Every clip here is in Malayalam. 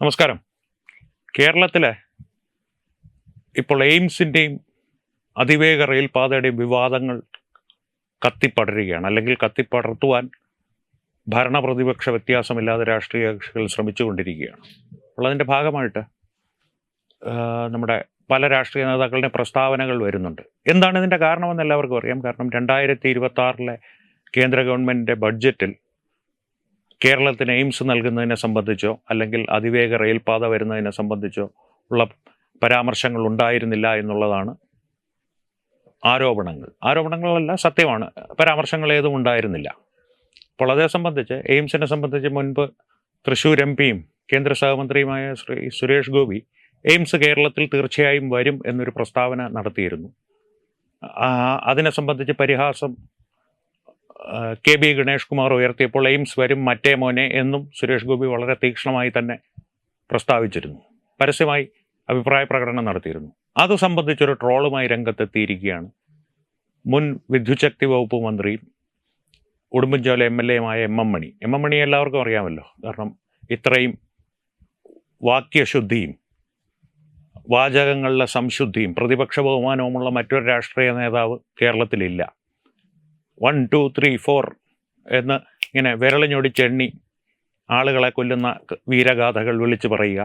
നമസ്കാരം. കേരളത്തിലെ ഇപ്പോൾ എയിംസിന്റെയും അതിവേഗ റെയിൽപാതയുടെയും വിവാദങ്ങൾ കത്തിപ്പടരുകയാണ്. അല്ലെങ്കിൽ കത്തിപ്പടർത്തുവാൻ ഭരണപ്രതിപക്ഷ വ്യത്യാസമില്ലാതെ രാഷ്ട്രീയ കക്ഷികൾ ശ്രമിച്ചുകൊണ്ടിരിക്കുകയാണ്. അപ്പോൾ അതിന്റെ ഭാഗമായിട്ട് നമ്മുടെ പല രാഷ്ട്രീയ നേതാക്കളുടെ പ്രസ്താവനകൾ വരുന്നുണ്ട്. എന്താണ് ഇതിന്റെ കാരണമെന്ന് എല്ലാവർക്കും അറിയാം. കാരണം രണ്ടായിരത്തി ഇരുപത്തി ആറിലെ കേന്ദ്ര ഗവൺമെന്റിന്റെ ബഡ്ജറ്റിൽ കേരളത്തിന് എയിംസ് നൽകുന്നതിനെ സംബന്ധിച്ചോ അല്ലെങ്കിൽ അതിവേഗ റെയിൽപാത വരുന്നതിനെ സംബന്ധിച്ചോ ഉള്ള പരാമർശങ്ങൾ ഉണ്ടായിരുന്നില്ല എന്നുള്ളതാണ് ആരോപണങ്ങൾ. ആരോപണങ്ങളല്ല സത്യമാണ്. പരാമർശങ്ങൾ ഏതും ഉണ്ടായിരുന്നില്ല. അപ്പോൾ അതേ സംബന്ധിച്ച് എയിംസിനെ സംബന്ധിച്ച് മുൻപ് തൃശ്ശൂർ എം പിയും കേന്ദ്ര സഹമന്ത്രിയുമായ ശ്രീ സുരേഷ് ഗോപി എയിംസ് കേരളത്തിൽ തീർച്ചയായും വരും എന്നൊരു പ്രസ്താവന നടത്തിയിരുന്നു. അതിനെ സംബന്ധിച്ച് പരിഹാസം കെ ബി ഗണേഷ് കുമാർ ഉയർത്തിയപ്പോൾ എയിംസ് വരും മറ്റേ മോനെ എന്നും സുരേഷ് ഗോപി വളരെ തീക്ഷ്ണമായി തന്നെ പ്രസ്താവിച്ചിരുന്നു. പരസ്യമായി അഭിപ്രായ പ്രകടനം നടത്തിയിരുന്നു. അത് സംബന്ധിച്ചൊരു ട്രോളുമായി രംഗത്തെത്തിയിരിക്കുകയാണ്. മുൻ വിദ്യുച്ഛക്തി വകുപ്പ് മന്ത്രിയും Udumbanchola M L എയുമായ M M Mani M M Mani എല്ലാവർക്കും അറിയാമല്ലോ. കാരണം ഇത്രയും വാക്യശുദ്ധിയും വാചകങ്ങളിലെ സംശുദ്ധിയും പ്രതിപക്ഷ ബഹുമാനവുമുള്ള മറ്റൊരു രാഷ്ട്രീയ നേതാവ് കേരളത്തിലില്ല. വൺ ടു ത്രീ ഫോർ എന്ന് ഇങ്ങനെ വിരളിഞ്ഞൊടിച്ചെണ്ണി ആളുകളെ കൊല്ലുന്ന വീരഗാഥകൾ വിളിച്ചു പറയുക.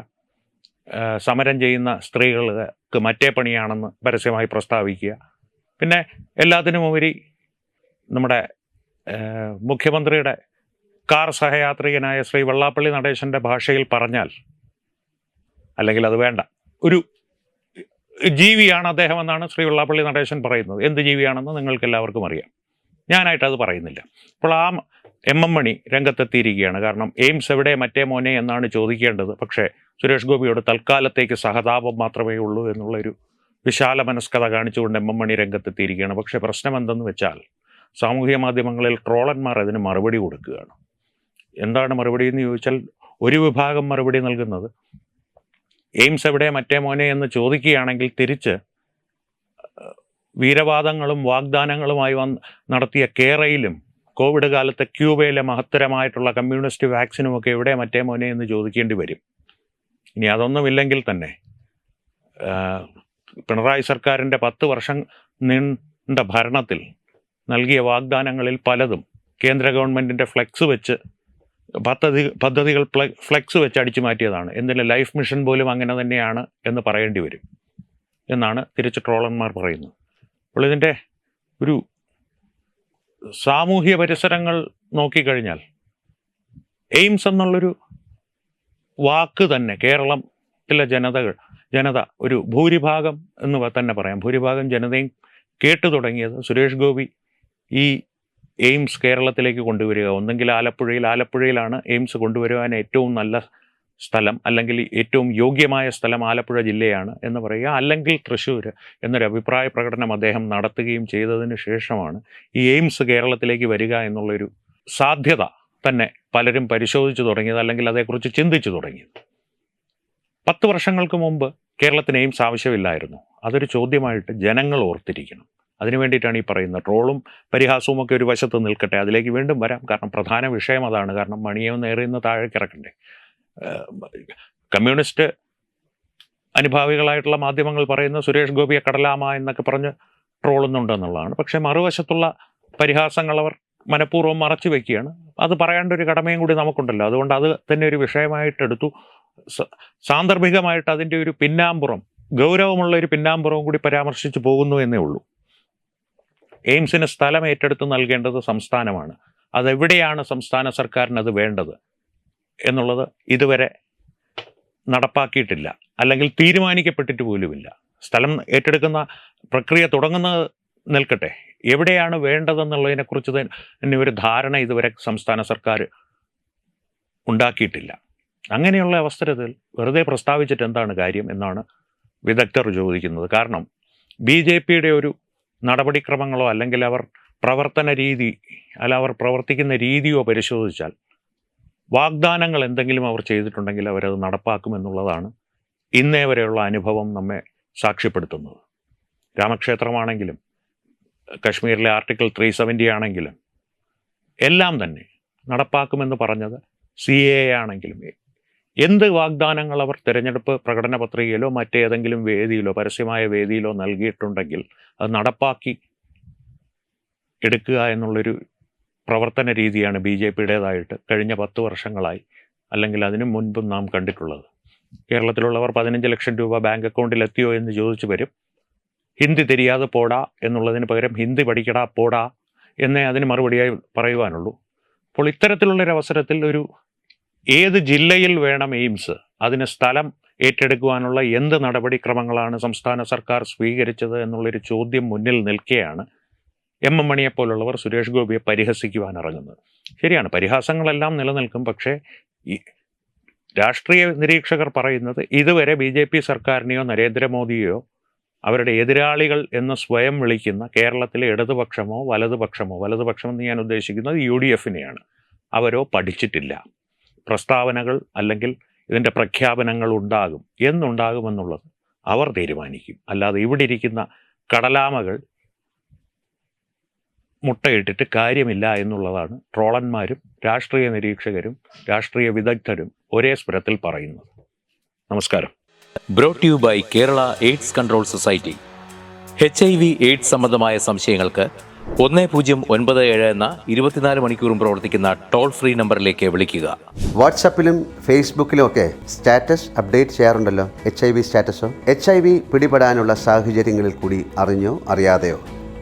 സമരം ചെയ്യുന്ന സ്ത്രീകൾക്ക് മറ്റേ പണിയാണെന്ന് പരസ്യമായി പ്രസ്താവിക്കുക. പിന്നെ എല്ലാത്തിനും ഉപരി നമ്മുടെ മുഖ്യമന്ത്രിയുടെ കാർ സഹയാത്രികനായ ശ്രീ വെള്ളാപ്പള്ളി നടേശന്റെ ഭാഷയിൽ പറഞ്ഞാൽ അല്ലെങ്കിൽ അത് വേണ്ട ഒരു ജീവിയാണ് അദ്ദേഹം എന്നാണ് ശ്രീ വെള്ളാപ്പള്ളി നടേശൻ പറയുന്നത്. എന്ത് ജീവിയാണെന്ന് നിങ്ങൾക്ക് എല്ലാവർക്കും അറിയാം. ഞാനായിട്ട് അത് പറയുന്നില്ല. അപ്പോൾ ആ എം എം മണി രംഗത്തെത്തിയിരിക്കുകയാണ്. കാരണം എയിംസ് എവിടെ മറ്റേ മോനെ എന്നാണ് ചോദിക്കേണ്ടത്. പക്ഷേ സുരേഷ് ഗോപിയോട് തൽക്കാലത്തേക്ക് സഹതാപം മാത്രമേ ഉള്ളൂ എന്നുള്ളൊരു വിശാല മനസ്കഥ കാണിച്ചുകൊണ്ട് എം എം മണി രംഗത്തെത്തിയിരിക്കുകയാണ്. പക്ഷേ പ്രശ്നം എന്തെന്ന് വെച്ചാൽ സാമൂഹ്യ മാധ്യമങ്ങളിൽ ട്രോളന്മാർ അതിന് മറുപടി കൊടുക്കുകയാണ്. എന്താണ് മറുപടി എന്ന് ചോദിച്ചാൽ ഒരു വിഭാഗം മറുപടി നൽകുന്നത്. എയിംസ് എവിടെ മറ്റേ മോനെ എന്ന് ചോദിക്കുകയാണെങ്കിൽ തിരിച്ച് വീരവാദങ്ങളും വാഗ്ദാനങ്ങളുമായി വന്ന് നടത്തിയ കേരയിലും കോവിഡ് കാലത്തെ ക്യൂബയിലെ മഹത്തരമായിട്ടുള്ള കമ്മ്യൂണിസ്റ്റ് വാക്സിനുമൊക്കെ എവിടെ മറ്റേ മോനെ എന്ന് ചോദിക്കേണ്ടി വരും. ഇനി അതൊന്നുമില്ലെങ്കിൽ തന്നെ പിണറായി സർക്കാരിന്റെ പത്ത് വർഷം നീണ്ട ഭരണത്തിൽ നൽകിയ വാഗ്ദാനങ്ങളിൽ പലതും കേന്ദ്ര ഗവൺമെന്റിന്റെ ഫ്ലെക്സ് വെച്ച് പദ്ധതി പദ്ധതികൾ ഫ്ലെ- ഫ്ലെക്സ് വെച്ച് അടിച്ചു മാറ്റിയതാണ്. എന്തിന് ലൈഫ് മിഷൻ പോലും അങ്ങനെ തന്നെയാണ് എന്ന് പറയേണ്ടി വരും എന്നാണ് തിരിച്ച് ട്രോളന്മാർ പറയുന്നത്. അപ്പോൾ ഇതിന്റെ ഒരു സാമൂഹ്യ പരിസരങ്ങൾ നോക്കിക്കഴിഞ്ഞാൽ എയിംസ് എന്നുള്ളൊരു വാക്ക് തന്നെ കേരളത്തിലെ ജനതകൾ ജനത ഒരു ഭൂരിഭാഗം എന്ന് തന്നെ പറയാം. ഭൂരിഭാഗം ജനതയും കേട്ടു തുടങ്ങിയത് സുരേഷ് ഗോപി ഈ എയിംസ് കേരളത്തിലേക്ക് കൊണ്ടുവരിക. ഒന്നെങ്കിൽ ആലപ്പുഴയിൽ ആലപ്പുഴയിലാണ് എയിംസ് കൊണ്ടുവരുവാൻ ഏറ്റവും നല്ല സ്ഥലം അല്ലെങ്കിൽ ഏറ്റവും യോഗ്യമായ സ്ഥലം ആലപ്പുഴ ജില്ലയാണ് എന്ന് പറയുക അല്ലെങ്കിൽ തൃശ്ശൂർ എന്നൊരു അഭിപ്രായ പ്രകടനം അദ്ദേഹം നടത്തുകയും ചെയ്തതിന് ശേഷമാണ് ഈ എയിംസ് കേരളത്തിലേക്ക് വരിക എന്നുള്ളൊരു സാധ്യത തന്നെ പലരും പരിശോധിച്ചു തുടങ്ങിയത് അല്ലെങ്കിൽ അതേക്കുറിച്ച് ചിന്തിച്ചു തുടങ്ങിയത്. പത്ത് വർഷങ്ങൾക്ക് മുമ്പ് കേരളത്തിന് എയിംസ് ആവശ്യമില്ലായിരുന്നു. അതൊരു ചോദ്യമായിട്ട് ജനങ്ങൾ ഓർത്തിരിക്കണം. അതിനു വേണ്ടിയിട്ടാണ് ഈ പറയുന്നത് ട്രോളും പരിഹാസവും ഒക്കെ ഒരു വശത്ത് നിൽക്കട്ടെ അതിലേക്ക് വീണ്ടും വരാം. കാരണം പ്രധാന വിഷയം അതാണ്. കാരണം മണിയെ നേറിയുന്ന താഴേക്ക് ഇറക്കണ്ടേ ഏഹ് കമ്മ്യൂണിസ്റ്റ് അനുഭാവികളായിട്ടുള്ള മാധ്യമങ്ങൾ പറയുന്ന സുരേഷ് ഗോപിയെ കടലാമ എന്നൊക്കെ പറഞ്ഞ് ട്രോളുന്നുണ്ടെന്നുള്ളതാണ് പക്ഷെ മറുവശത്തുള്ള പരിഹാസങ്ങൾ അവർ മനഃപൂർവം മറച്ചു വെക്കുകയാണ്. അത് പറയേണ്ട ഒരു കടമയും കൂടി നമുക്കുണ്ടല്ലോ. അതുകൊണ്ട് അത് തന്നെ ഒരു വിഷയമായിട്ടെടുത്തു. സാന്ദർഭികമായിട്ട് അതിന്റെ ഒരു പിന്നാമ്പുറം ഗൗരവമുള്ള ഒരു പിന്നാമ്പുറവും കൂടി പരാമർശിച്ചു പോകുന്നു എന്നേ ഉള്ളൂ. എയിംസിന് സ്ഥലം ഏറ്റെടുത്ത് നൽകേണ്ടത് സംസ്ഥാനമാണ്. അതെവിടെയാണ് സംസ്ഥാന സർക്കാരിന് അത് വേണ്ടത്? എന്നുള്ളത് ഇതുവരെ നടപ്പാക്കിയിട്ടില്ല. അല്ലെങ്കിൽ തീരുമാനിക്കപ്പെട്ടിട്ട് പോലുമില്ല. സ്ഥലം ഏറ്റെടുക്കുന്ന പ്രക്രിയ തുടങ്ങുന്നത് നിൽക്കട്ടെ. എവിടെയാണ് വേണ്ടതെന്നുള്ളതിനെക്കുറിച്ച് തന്നെ ഒരു ധാരണ ഇതുവരെ സംസ്ഥാന സർക്കാർ ഉണ്ടാക്കിയിട്ടില്ല. അങ്ങനെയുള്ള അവസരത്തിൽ വെറുതെ പ്രസ്താവിച്ചിട്ട് എന്താണ് കാര്യം എന്നാണ് വിദഗ്ധർ ചോദിക്കുന്നത്. കാരണം ബി ജെ പിയുടെ ഒരു നടപടിക്രമങ്ങളോ അല്ലെങ്കിൽ അവർ പ്രവർത്തന രീതി അല്ല അവർ പ്രവർത്തിക്കുന്ന രീതിയോ പരിശോധിച്ചാൽ വാഗ്ദാനങ്ങൾ എന്തെങ്കിലും അവർ ചെയ്തിട്ടുണ്ടെങ്കിൽ അവരത് നടപ്പാക്കുമെന്നുള്ളതാണ് ഇന്നേ വരെയുള്ള അനുഭവം നമ്മെ സാക്ഷ്യപ്പെടുത്തുന്നത്. രാമക്ഷേത്രമാണെങ്കിലും കശ്മീരിലെ ആർട്ടിക്കിൾ ത്രീ സെവന്റി ആണെങ്കിലും എല്ലാം തന്നെ നടപ്പാക്കുമെന്ന് പറഞ്ഞത് സി എ ആണെങ്കിലും. എന്ത് വാഗ്ദാനങ്ങൾ അവർ തിരഞ്ഞെടുപ്പ് പ്രകടന പത്രികയിലോ മറ്റേതെങ്കിലും വേദിയിലോ പരസ്യമായ വേദിയിലോ നൽകിയിട്ടുണ്ടെങ്കിൽ അത് നടപ്പാക്കി എടുക്കുക എന്നുള്ളൊരു പ്രവർത്തന രീതിയാണ് ബി ജെ പിയുടേതായിട്ട് കഴിഞ്ഞ പത്ത് വർഷങ്ങളായി. അല്ലെങ്കിൽ അതിനു മുൻപും നാം കണ്ടിട്ടുള്ളത്. കേരളത്തിലുള്ളവർ പതിനഞ്ച് ലക്ഷം രൂപ ബാങ്ക് അക്കൗണ്ടിൽ എത്തിയോ എന്ന് ചോദിച്ചു വരും. ഹിന്ദി തിരിയാതെ പോടാ എന്നുള്ളതിന് പകരം ഹിന്ദി പഠിക്കടാ പോടാ എന്നേ അതിന് മറുപടിയായി പറയുവാനുള്ളൂ. അപ്പോൾ ഇത്തരത്തിലുള്ളൊരവസരത്തിൽ ഒരു ഏത് ജില്ലയിൽ വേണം എയിംസ്? അതിന് സ്ഥലം ഏറ്റെടുക്കുവാനുള്ള എന്ത് നടപടിക്രമങ്ങളാണ് സംസ്ഥാന സർക്കാർ സ്വീകരിച്ചത് എന്നുള്ളൊരു ചോദ്യം മുന്നിൽ നിൽക്കെയാണ്. എം എം മണിയെപ്പോലുള്ളവർ സുരേഷ് ഗോപിയെ പരിഹസിക്കുവാൻ ഇറങ്ങുന്നത്. ശരിയാണ് പരിഹാസങ്ങളെല്ലാം നിലനിൽക്കും. പക്ഷേ ഈ രാഷ്ട്രീയ നിരീക്ഷകർ പറയുന്നത് ഇതുവരെ ബി ജെ പി സർക്കാരിനെയോ നരേന്ദ്രമോദിയെയോ അവരുടെ എതിരാളികൾ എന്ന് സ്വയം വിളിക്കുന്ന കേരളത്തിലെ ഇടതുപക്ഷമോ വലതുപക്ഷമോ വലതുപക്ഷം എന്ന് ഞാൻ ഉദ്ദേശിക്കുന്നത് യു ഡി എഫിനെയാണ്. അവരോ പഠിച്ചിട്ടില്ല. പ്രസ്താവനകൾ അല്ലെങ്കിൽ ഇതിന്റെ പ്രഖ്യാപനങ്ങൾ ഉണ്ടാകും. എന്നുണ്ടാകുമെന്നുള്ളത് അവർ തീരുമാനിക്കും. അല്ലാതെ ഇവിടെ ഇരിക്കുന്ന കടലാമകൾ മുട്ടയിട്ടിട്ട് കാര്യമില്ല എന്നുള്ളതാണ് ട്രോളന്മാരും രാഷ്ട്രീയ നിരീക്ഷകരും രാഷ്ട്രീയ വിദഗ്ധരും ഒരേ സ്വരത്തിൽ പറയുന്നത്. നമസ്കാരം. Brought you by Kerala AIDS control society H I V AIDS സംബന്ധമായ സംശയങ്ങൾക്ക് ഒന്ന് പൂജ്യം ഒൻപത് ഏഴ് എന്ന ഇരുപത്തിനാല് മണിക്കൂറും പ്രവർത്തിക്കുന്ന ടോൾ ഫ്രീ നമ്പറിലേക്ക് വിളിക്കുക. വാട്സാപ്പിലും ഫേസ്ബുക്കിലും ഒക്കെ സ്റ്റാറ്റസ് അപ്ഡേറ്റ് ചെയ്യാറുണ്ടല്ലോ എച്ച് ഐ വി സ്റ്റാറ്റസോ? എച്ച് ഐ വി പിടിപെടാനുള്ള സാഹചര്യങ്ങളിൽ കൂടി അറിഞ്ഞോ അറിയാതെയോ?